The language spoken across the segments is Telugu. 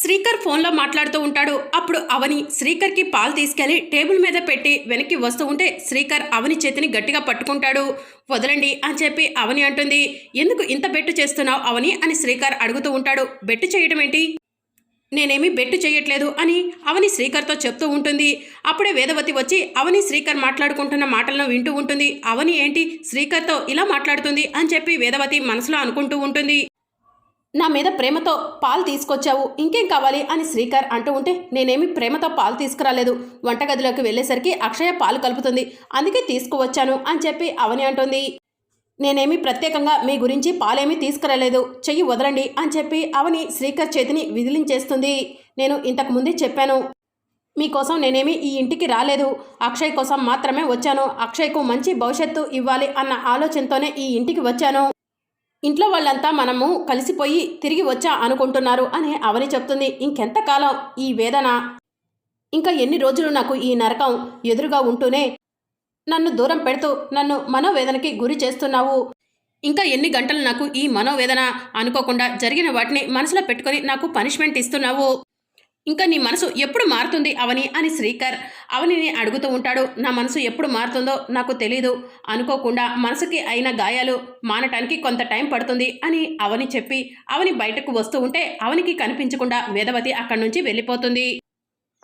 శ్రీకర్ ఫోన్లో మాట్లాడుతూ ఉంటాడు. అప్పుడు అవని శ్రీకర్కి పాలు తీసుకెళ్ళి టేబుల్ మీద పెట్టి వెనక్కి వస్తూ ఉంటే శ్రీకర్ అవని చేతిని గట్టిగా పట్టుకుంటాడు. వదలండి అని చెప్పి అవని అంటుంది. ఎందుకు ఇంత బెట్టు చేస్తున్నావు అవని అని శ్రీకర్ అడుగుతూ ఉంటాడు. బెట్టు చేయడం ఏంటి? నేనేమి బెట్టు చేయట్లేదు అని అవని శ్రీకర్తో చెప్తూ ఉంటుంది. అప్పుడే వేదవతి వచ్చి అవని శ్రీకర్ మాట్లాడుకుంటున్న మాటలను వింటూ ఉంటుంది. అవని ఏంటి? శ్రీకర్తో ఇలా మాట్లాడుతుంది అని చెప్పి వేదవతి మనసులో అనుకుంటూ ఉంటుంది. నా మీద ప్రేమతో పాలు తీసుకొచ్చావు ఇంకేం కావాలి? అని శ్రీకర్ అంటూ ఉంటే నేనేమి ప్రేమతో పాలు తీసుకురాలేదు. వంటగదిలోకి వెళ్ళేసరికి అక్షయ పాలు కలుపుతుంది. అందుకే తీసుకువచ్చాను అని చెప్పి అవని అంటుంది. నేనేమి ప్రత్యేకంగా మీ గురించి పాలేమీ తీసుకురాలేదు. చెయ్యి వదలండి అని చెప్పి అవని శ్రీకర్ చేతిని విదిలించేస్తుంది. నేను ఇంతకుముందే చెప్పాను. మీకోసం నేనేమి ఈ ఇంటికి రాలేదు. అక్షయ్ కోసం మాత్రమే వచ్చాను. అక్షయ్కు మంచి భవిష్యత్తు ఇవ్వాలి అన్న ఆలోచనతోనే ఈ ఇంటికి వచ్చాను. ఇంట్లో వాళ్ళంతా మనము కలిసిపోయి తిరిగి వచ్చా అనుకుంటున్నారు అని అవని చెప్తుంది. ఇంకెంతకాలం ఈ వేదన? ఇంకా ఎన్ని రోజులు నాకు ఈ నరకం ఎదురుగా ఉంటూనే నన్ను దూరం పెడుతూ నన్ను మనోవేదనకి గురి చేస్తున్నావు? ఇంకా ఎన్ని గంటలు నాకు ఈ మనోవేదన అనుకోకుండా జరిగిన వాటిని మనసులో పెట్టుకొని నాకు పనిష్మెంట్ ఇస్తున్నావు? ఇంకా నీ మనసు ఎప్పుడు మారుతుంది అవని అని శ్రీకర్ అవనిని అడుగుతూ ఉంటాడు. నా మనసు ఎప్పుడు మారుతుందో నాకు తెలీదు. అనుకోకుండా మనసుకి అయిన గాయాలు మానటానికి కొంత టైం పడుతుంది అని అవని చెప్పి అవని బయటకు వస్తూ ఉంటే అవనికి కనిపించకుండా వేదవతి అక్కడి నుంచి వెళ్ళిపోతుంది.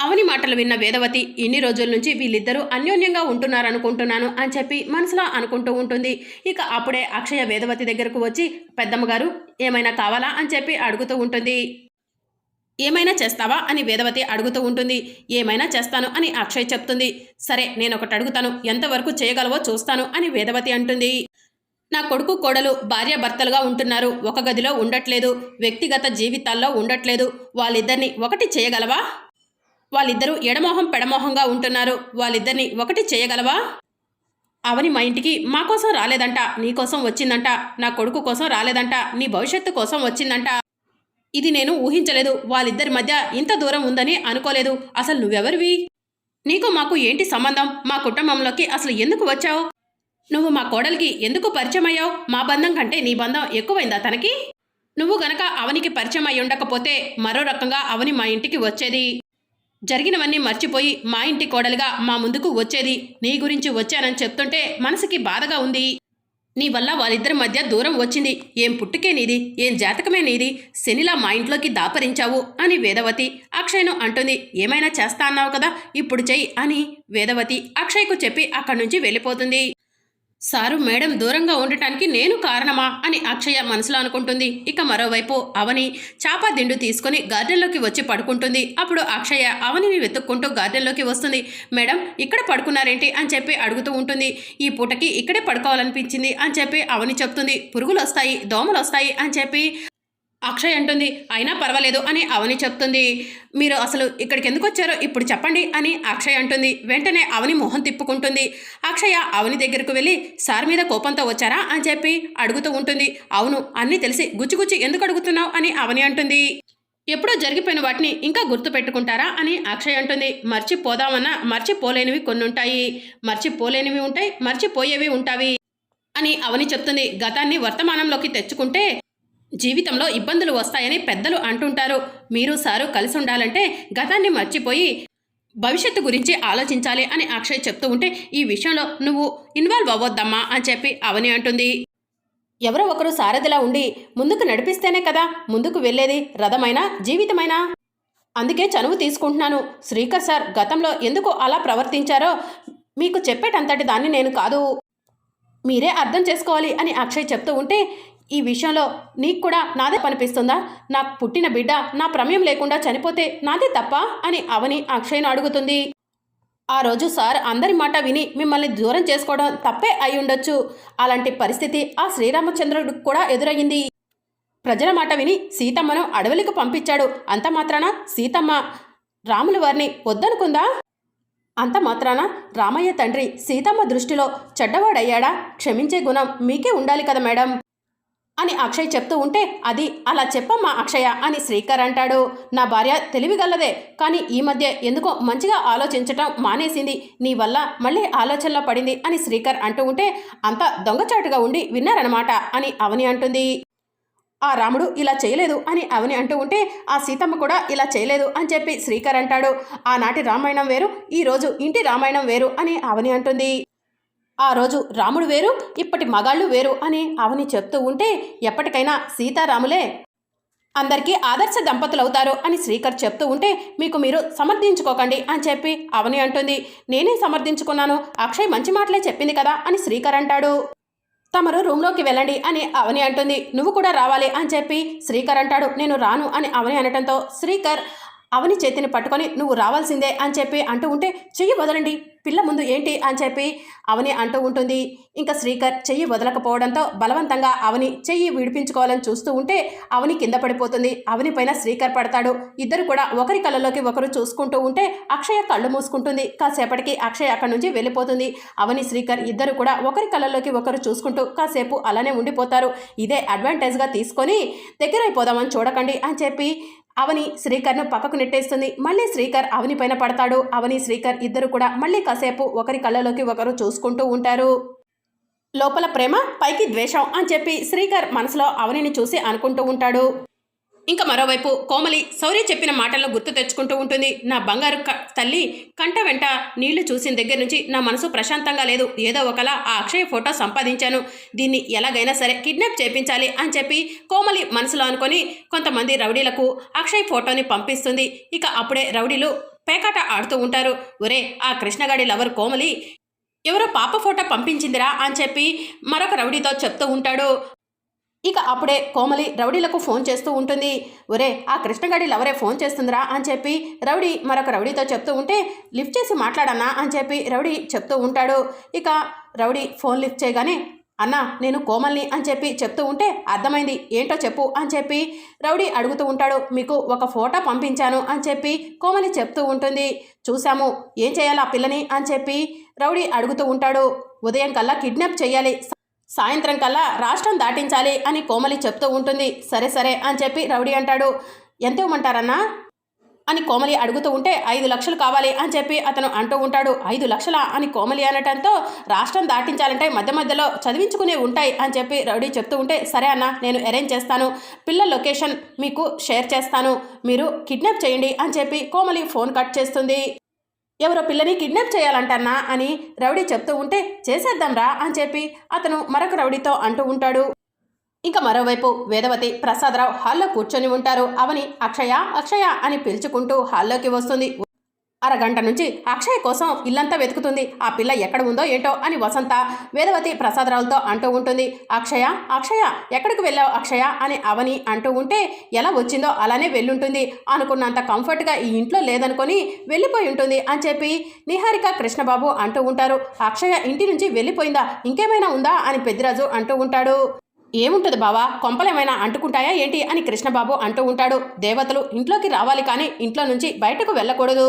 అవని మాటలు విన్న వేదవతి ఇన్ని రోజుల నుంచి వీళ్ళిద్దరూ అన్యోన్యంగా ఉంటున్నారనుకుంటున్నాను అని చెప్పి మనసులో అనుకుంటూ ఉంటుంది. ఇక అప్పుడే అక్షయ వేదవతి దగ్గరకు వచ్చి పెద్దమ్మగారు ఏమైనా కావాలా? అని చెప్పి అడుగుతూ ఉంటుంది. ఏమైనా చేస్తావా? అని వేదవతి అడుగుతూ ఉంటుంది. ఏమైనా చేస్తాను అని అక్షయ్ చెప్తుంది. సరే నేను ఒకటి అడుగుతాను. ఎంతవరకు చేయగలవో చూస్తాను అని వేదవతి అంటుంది. నా కొడుకు కోడలు భార్యాభర్తలుగా ఉంటున్నారు. ఒక గదిలో ఉండట్లేదు. వ్యక్తిగత జీవితాల్లో ఉండట్లేదు. వాళ్ళిద్దరిని ఒకటి చేయగలవా? వాళ్ళిద్దరూ ఎడమోహం పెడమోహంగా ఉంటున్నారు. వాళ్ళిద్దరిని ఒకటి చేయగలవా? అవని మా ఇంటికి మా కోసం రాలేదంట. నీ కోసం వచ్చిందంట. నా కొడుకు కోసం రాలేదంట. నీ భవిష్యత్తు కోసం వచ్చిందంట. ఇది నేను ఊహించలేదు. వాళ్ళిద్దరి మధ్య ఇంత దూరం ఉందని అనుకోలేదు. అసలు నువ్వెవరివి? నీకు మాకు ఏంటి సంబంధం? మా కుటుంబంలోకి అసలు ఎందుకు వచ్చావు? నువ్వు మా కోడలికి ఎందుకు పరిచయం అయ్యావు మా బంధం కంటే నీ బంధం ఎక్కువైందా తనకి? నువ్వు గనక అవనికి పరిచయం అయి ఉండకపోతే మరో రకంగా అవని మా ఇంటికి వచ్చేది. జరిగినవన్నీ మర్చిపోయి మా ఇంటి కోడలుగా మా ముందుకు వచ్చేది. నీ గురించి వచ్చానని చెప్తుంటే మనసుకి బాధగా ఉంది. నీ వల్ల వాళ్ళిద్దరి మధ్య దూరం వచ్చింది. ఏం పుట్టుకే నీది? ఏం జాతకమే నీది? శనిలా మా ఇంట్లోకి దాపరించావు అని వేదవతి అక్షయ్ను అంటుంది. ఏమైనా చేస్తా అన్నావు కదా? ఇప్పుడు చెయ్యి అని వేదవతి అక్షయ్కు చెప్పి అక్కడి నుంచి వెళ్ళిపోతుంది. సారు మేడం దూరంగా ఉండటానికి నేను కారణమా అని అక్షయ మనసులో అనుకుంటుంది. ఇక మరోవైపు అవని చాప దిండు తీసుకొని గార్డెన్లోకి వచ్చి పడుకుంటుంది. అప్పుడు అక్షయ అవనిని వెతుక్కుంటూ గార్డెన్లోకి వస్తుంది. మేడం ఇక్కడ పడుకున్నారేంటి అని చెప్పి అడుగుతూ ఉంటుంది. ఈ పూటకి ఇక్కడే పడుకోవాలనిపించింది అని చెప్పి అవని చెప్తుంది. పురుగులు వస్తాయి దోమలు వస్తాయి అని చెప్పి అక్షయ్ అంటుంది అయినా పర్వాలేదు అని అవని చెప్తుంది. మీరు అసలు ఇక్కడికి ఎందుకు వచ్చారో ఇప్పుడు చెప్పండి అని అక్షయ్ అంటుంది. వెంటనే అవని మొహం తిప్పుకుంటుంది. అక్షయ అవని దగ్గరకు వెళ్ళి సార్ మీద కోపంతో వచ్చారా? అని చెప్పి అడుగుతూ ఉంటుంది. అవును అన్నీ తెలిసి గుచ్చిగుచ్చి ఎందుకు అడుగుతున్నావు? అని అవని అంటుంది. ఎప్పుడో జరిగిపోయిన వాటిని ఇంకా గుర్తు పెట్టుకుంటారా? అని అక్షయ్ అంటుంది. మర్చిపోదామన్నా మర్చిపోలేనివి కొన్ని ఉంటాయి మర్చిపోలేనివి ఉంటాయి మర్చిపోయేవి ఉంటావి అని అవని చెప్తుంది. గతాన్ని వర్తమానంలోకి తెచ్చుకుంటే జీవితంలో ఇబ్బందులు వస్తాయని పెద్దలు అంటుంటారు. మీరు సారు కలిసి ఉండాలంటే గతాన్ని మర్చిపోయి భవిష్యత్తు గురించి ఆలోచించాలి అని అక్షయ్ చెప్తూ ఉంటే ఈ విషయంలో నువ్వు ఇన్వాల్వ్ అవ్వద్దమ్మా అని చెప్పి అవని అంటుంది. ఎవరో ఒకరు సారథిలా ఉండి ముందుకు నడిపిస్తేనే కదా ముందుకు వెళ్ళేది రథమైనా జీవితమైనా? అందుకే చనువు తీసుకుంటున్నాను. శ్రీకర్ సార్ గతంలో ఎందుకు అలా ప్రవర్తించారో మీకు చెప్పేటంతటి దాన్ని నేను కాదు. మీరే అర్థం చేసుకోవాలి అని అక్షయ్ చెప్తూ ఉంటే ఈ విషయంలో నీకు కూడా నాదే పనిపిస్తుందా? నాకు పుట్టిన బిడ్డ నా ప్రమేయం లేకుండా చనిపోతే నాదే తప్ప? అని అవని అక్షయ్ను అడుగుతుంది. ఆ రోజు సార్ అందరి మాట విని మిమ్మల్ని దూరం చేసుకోవడం తప్పే అయి ఉండొచ్చు. అలాంటి పరిస్థితి ఆ శ్రీరామచంద్రుడు కూడా ఎదురయ్యింది. ప్రజల మాట విని సీతమ్మను అడవులకు పంపించాడు. అంత మాత్రాన? సీతమ్మ! రాముల వారిని వద్దనుకుందా? అంత మాత్రాన? రామయ్య తండ్రి సీతమ్మ దృష్టిలో చెడ్డవాడయ్యాడా? క్షమించే గుణం మీకే ఉండాలి కదా మేడం. అని అక్షయ్ చెప్తూ ఉంటే అది అలా చెప్పమ్మా అక్షయ అని శ్రీకర్ అంటాడు. నా భార్య తెలివిగలదే కానీ ఈ మధ్య ఎందుకో మంచిగా ఆలోచించటం మానేసింది. నీ వల్ల మళ్ళీ ఆలోచనలో పడింది అని శ్రీకర్ అంటూ ఉంటే అంత దొంగచాటుగా ఉండి విన్నారనమాట అని అవని అంటుంది. ఆ రాముడు ఇలా చేయలేదు అని అవని అంటూ ఉంటే ఆ సీతమ్మ కూడా ఇలా చేయలేదు అని చెప్పి శ్రీకర్ అంటాడు. ఆనాటి రామాయణం వేరు ఈరోజు ఇంటి రామాయణం వేరు అని అవని అంటుంది. ఆ రోజు రాముడు వేరు ఇప్పటి మగాళ్ళు వేరు అని అవని చెప్తూ ఉంటే ఎప్పటికైనా సీతారాములే అందరికీ ఆదర్శ దంపతులు అవుతారు అని శ్రీకర్ చెప్తూ ఉంటే మీకు మీరు సమర్థించుకోకండి అని చెప్పి అవని అంటుంది. నేనే సమర్థించుకున్నాను అక్షయ్ మంచి మాటలే చెప్పింది కదా అని శ్రీకర్ అంటాడు. తమరు రూమ్లోకి వెళ్ళండి అని అవని అంటుంది. నువ్వు కూడా రావాలి అని చెప్పి శ్రీకర్ అంటాడు. నేను రాను అని అవని అనటంతో శ్రీకర్ అవని చేతిని పట్టుకొని నువ్వు రావాల్సిందే అని చెప్పి అంటూ ఉంటే చెయ్యి వదలండి పిల్ల ముందు ఏంటి? అని చెప్పి అవని అంటూ ఉంటుంది. ఇంకా శ్రీకర్ చెయ్యి వదలకపోవడంతో బలవంతంగా అవని చెయ్యి విడిపించుకోవాలని చూస్తూ ఉంటే అవని కింద పడిపోతుంది. అవని పైన శ్రీకర్ పడతాడు. ఇద్దరు కూడా ఒకరి కళ్ళలోకి ఒకరు చూసుకుంటూ ఉంటే అక్షయ కళ్ళు మూసుకుంటుంది. కాసేపటికి అక్షయ అక్కడి నుంచి వెళ్ళిపోతుంది. అవని శ్రీకర్ ఇద్దరు కూడా ఒకరి కళ్ళలోకి ఒకరు చూసుకుంటూ కాసేపు అలానే ఉండిపోతారు. ఇదే అడ్వాంటేజ్గా తీసుకొని దగ్గరైపోదామని చూడకండి అని చెప్పి అవని శ్రీకర్ను పక్కకు నెట్టేస్తుంది. మళ్ళీ శ్రీకర్ అవని పైన పడతాడు. అవని శ్రీకర్ ఇద్దరు కూడా మళ్ళీ కాసేపు ఒకరి కళ్ళలోకి ఒకరు చూసుకుంటూ ఉంటారు. లోపల ప్రేమ పైకి ద్వేషం అని చెప్పి శ్రీకర్ మనసులో అవనిని చూసి అనుకుంటూ ఉంటాడు. ఇంకా మరోవైపు కోమలి శౌర్య చెప్పిన మాటలను గుర్తు తెచ్చుకుంటూ ఉంటుంది. నా బంగారు క- తల్లి కంట వెంట నీళ్ళు చూసిన దగ్గర నుంచి నా మనసు ప్రశాంతంగా లేదు. ఏదో ఒకలా ఆ అక్షయ ఫోటో సంపాదించాను. దీన్ని ఎలాగైనా సరే కిడ్నాప్ చేపించాలి అని చెప్పి కోమలి మనసులో అనుకొని కొంతమంది రౌడీలకు అక్షయ్ ఫోటోని పంపిస్తుంది. ఇక అప్పుడే రౌడీలు పేకాట ఆడుతూ ఉంటారు. ఒరే ఆ కృష్ణగాడి లవర్ కోమలి ఎవరో పాప ఫోటో పంపించిందిరా అని చెప్పి మరొక రౌడీతో చెప్తూ ఉంటాడు. ఇక అప్పుడే కోమలి రౌడీలకు ఫోన్ చేస్తూ ఉంటుంది. ఒరే ఆ కృష్ణగాడి లవరే ఫోన్ చేస్తుందిరా అని చెప్పి రౌడీ మరొక రౌడీతో చెప్తూ ఉంటే లిఫ్ట్ చేసి మాట్లాడన్నా అని చెప్పి రౌడీ చెప్తూ ఉంటాడు. ఇక రౌడీ ఫోన్ లిఫ్ట్ చేయగానే అన్నా నేను కోమల్ని అని చెప్పి చెప్తూ ఉంటే అర్థమైంది. ఏంటో చెప్పు అని చెప్పి రౌడీ అడుగుతూ ఉంటాడు. మీకు ఒక ఫోటో పంపించాను అని చెప్పి కోమలి చెప్తూ ఉంటుంది. చూశాము ఏం చేయాలి ఆ పిల్లని అని చెప్పి రౌడీ అడుగుతూ ఉంటాడు. ఉదయం కల్లా కిడ్నాప్ చేయాలి సాయంత్రం కల్లా రాష్ట్రం దాటించాలి అని కోమలి చెప్తూ ఉంటుంది. సరే సరే అని చెప్పి రౌడీ అంటాడు. ఎంత ఇవ్వమంటారన్నా? అని కోమలి అడుగుతూ ఉంటే ఐదు లక్షలు కావాలి అని చెప్పి అతను అంటూ ఉంటాడు. ఐదు లక్షలా? అని కోమలి అనటంతో రాష్ట్రం దాటించాలంటే మధ్య మధ్యలో చదివించుకునే ఉంటాయి అని చెప్పి రౌడీ చెప్తూ ఉంటే సరే అన్న నేను అరేంజ్ చేస్తాను. పిల్లల లొకేషన్ మీకు షేర్ చేస్తాను. మీరు కిడ్నాప్ చేయండి అని చెప్పి కోమలి ఫోన్ కట్ చేస్తుంది. ఎవరో పిల్లని కిడ్నాప్ చేయాలంటన్నా అని రౌడీ చెప్తూ ఉంటే చేసేద్దాంరా అని చెప్పి అతను మరొక రౌడీతో అంటూ ఉంటాడు. ఇంకా మరోవైపు వేదవతి ప్రసాదరావు హాల్లో కూర్చొని ఉంటారు. అవని అక్షయ అక్షయ అని పిలుచుకుంటూ హాల్లోకి వస్తుంది. అరగంట నుంచి అక్షయ్ కోసం ఇల్లంతా వెతుకుతుంది. ఆ పిల్ల ఎక్కడ ఉందో ఏంటో అని వసంత వేదవతి ప్రసాదరావులతో అంటూ ఉంటుంది. అక్షయ అక్షయ ఎక్కడికి వెళ్ళావు అక్షయ అని అవని అంటూ ఉంటే ఎలా వచ్చిందో అలానే వెళ్ళుంటుంది. అనుకున్నంత కంఫర్ట్గా ఈ ఇంట్లో లేదనుకొని వెళ్ళిపోయి ఉంటుంది అని చెప్పి నిహారిక కృష్ణబాబు అంటూ ఉంటారు. అక్షయ ఇంటి నుంచి వెళ్ళిపోయిందా? ఇంకేమైనా ఉందా? అని పెద్దిరాజు అంటూ ఉంటాడు. ఏముంటుంది బావా? కొంపలేమైనా అంటుకుంటాయా ఏంటి? అని కృష్ణబాబు అంటూ ఉంటాడు. దేవతలు ఇంట్లోకి రావాలి కానీ ఇంట్లో నుంచి బయటకు వెళ్ళకూడదు.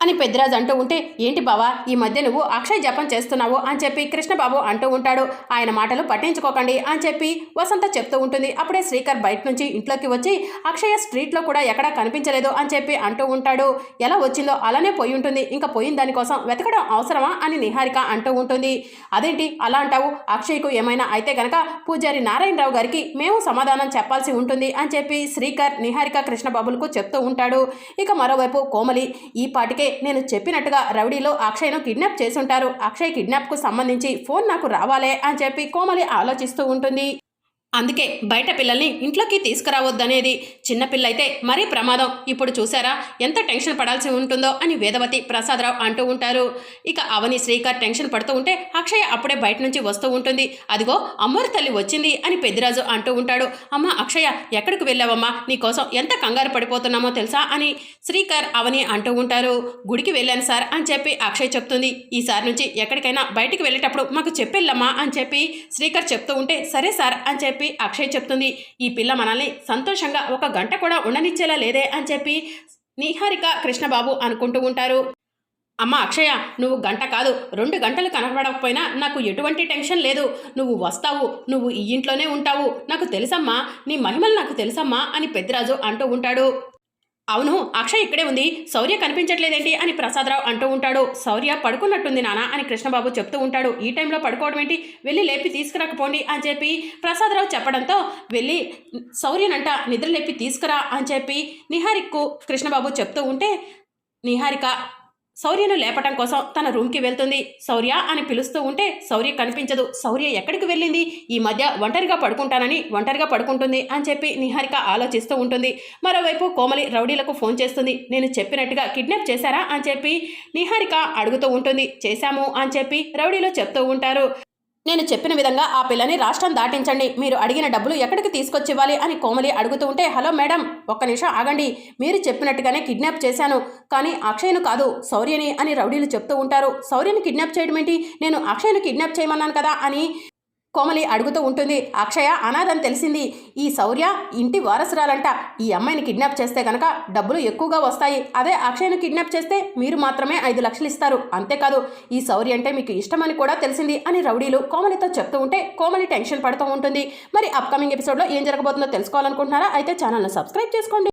అని పెద్దరాజు అంటూ ఉంటే ఏంటి బావా ఈ మధ్య నువ్వు అక్షయ్ జపం చేస్తున్నావు అని చెప్పి కృష్ణబాబు అంటూ ఉంటాడు. ఆయన మాటలు పట్టించుకోకండి అని చెప్పి వసంత చెప్తూ ఉంటుంది. అప్పుడే శ్రీకర్ బయట నుంచి ఇంట్లోకి వచ్చి అక్షయ స్ట్రీట్లో కూడా ఎక్కడా కనిపించలేదు అని చెప్పి అంటూ ఉంటాడు. ఎలా వచ్చిందో అలానే పోయి ఉంటుంది. ఇంకా పోయిన దానికోసం వెతకడం అవసరమా అని నిహారిక అంటూ ఉంటుంది. అదేంటి? అలా అంటావు? అక్షయ్కు ఏమైనా అయితే గనక పూజారి నారాయణరావు గారికి మేము సమాధానం చెప్పాల్సి ఉంటుంది అని చెప్పి శ్రీకర్ నిహారిక కృష్ణబాబులకు చెప్తూ ఉంటాడు. ఇక మరోవైపు కోమలి ఈ పాటికే నేను చెప్పినట్టుగా రౌడీలో అక్షయ్ను కిడ్నాప్ చేసుంటారు అక్షయ్ కిడ్నాప్కు సంబంధించి ఫోన్ నాకు రావాలే అని చెప్పి కోమలి ఆలోచిస్తూ ఉంటుంది. అందుకే బయట పిల్లల్ని ఇంట్లోకి తీసుకురావద్దనేది. చిన్నపిల్ల అయితే మరీ ప్రమాదం. ఇప్పుడు చూసారా? ఎంత టెన్షన్ పడాల్సి ఉంటుందో అని వేదవతి ప్రసాదరావు అంటూ ఉంటారు. ఇక అవని శ్రీకర్ టెన్షన్ పడుతూ ఉంటే అక్షయ అప్పుడే బయట నుంచి వస్తూ ఉంటుంది. అదిగో అమ్మోరు తల్లి వచ్చింది అని పెద్దిరాజు అంటూ ఉంటాడు. అమ్మ అక్షయ ఎక్కడికి వెళ్ళావమ్మా? నీకోసం ఎంత కంగారు పడిపోతున్నామో తెలుసా అని శ్రీకర్ అవని అంటూ ఉంటారు. గుడికి వెళ్ళాను సార్ అని చెప్పి అక్షయ్ చెప్తుంది. ఈసారి నుంచి ఎక్కడికైనా బయటికి వెళ్ళేటప్పుడు మాకు చెప్పెళ్ళమ్మా అని చెప్పి శ్రీకర్ చెప్తూ ఉంటే సరే సార్ అని చెప్పి చెప్పి అక్షయ్ చెప్తుంది ఈ పిల్ల మనల్ని సంతోషంగా ఒక గంట కూడా ఉండనిచ్చేలా లేదే అని చెప్పి నిహారిక కృష్ణబాబు అనుకుంటూ ఉంటారు. అమ్మ అక్షయ నువ్వు గంట కాదు రెండు గంటలు కనపడకపోయినా నాకు ఎటువంటి టెన్షన్ లేదు. నువ్వు వస్తావు నువ్వు ఈ ఇంట్లోనే ఉంటావు. నాకు తెలుసమ్మా నీ మహిమలు నాకు తెలుసమ్మా అని పెద్దిరాజు అంటూ ఉంటాడు. అవును అక్షయ్ ఇక్కడే ఉంది. శౌర్య కనిపించట్లేదేంటి అని ప్రసాదరావు అంటూ ఉంటాడు. శౌర్య పడుకున్నట్టుంది నానా అని కృష్ణబాబు చెప్తూ ఉంటాడు. ఈ టైంలో పడుకోవడం ఏంటి వెళ్ళి లేపి తీసుకురాకపోండి అని చెప్పి ప్రసాదరావు చెప్పడంతో వెళ్ళి శౌర్యనంట నిద్ర లేపి తీసుకురా అని చెప్పి నిహారిక్కు కృష్ణబాబు చెప్తూ ఉంటే నిహారిక శౌర్యను లేపటం కోసం తన రూమ్కి వెళ్తుంది. శౌర్య అని పిలుస్తూ ఉంటే శౌర్య కనిపించదు. శౌర్య ఎక్కడికి వెళ్ళింది? ఈ మధ్య ఒంటరిగా పడుకుంటానని ఒంటరిగా పడుకుంటుంది అని చెప్పి నిహారిక ఆలోచిస్తూ ఉంటుంది. మరోవైపు కోమలి రౌడీలకు ఫోన్ చేస్తుంది. నేను చెప్పినట్టుగా కిడ్నాప్ చేశారా? అని చెప్పి నిహారిక అడుగుతూ ఉంటుంది. చేశాము అని చెప్పి రౌడీలో చెప్తూ ఉంటారు. నేను చెప్పిన విధంగా ఆ పిల్లని రాష్ట్రం దాటించండి. మీరు అడిగిన డబ్బులు ఎక్కడికి తీసుకొచ్చి ఇవ్వాలి అని కోమలి అడుగుతూ ఉంటే హలో మేడం ఒక్క నిమిషం ఆగండి. మీరు చెప్పినట్టుగానే కిడ్నాప్ చేశాను. కానీ అక్షయ్ను కాదు శౌర్యని అని రౌడీలు చెప్తూ ఉంటారు. శౌర్యని కిడ్నాప్ చేయడం ఏంటి? నేను అక్షయ్ను కిడ్నాప్ చేయమన్నాను కదా అని కోమలి అడుగుతూ ఉంటుంది అక్షయ అనాథని తెలిసింది. ఈ శౌర్య ఇంటి వారసురాలంట. ఈ అమ్మాయిని కిడ్నాప్ చేస్తే కనుక డబ్బులు ఎక్కువగా వస్తాయి. అదే అక్షయ్ను కిడ్నాప్ చేస్తే మీరు మాత్రమే ఐదు లక్షలు ఇస్తారు. అంతేకాదు ఈ శౌర్య అంటే మీకు ఇష్టమని కూడా తెలిసింది అని రౌడీలు కోమలితో చెప్తూ ఉంటే కోమలి టెన్షన్ పడుతూ ఉంటుంది. మరి అప్కమింగ్ ఎపిసోడ్లో ఏం జరగబోతుందో తెలుసుకోవాలనుకుంటున్నారా? అయితే ఛానల్ను సబ్స్క్రైబ్ చేసుకోండి.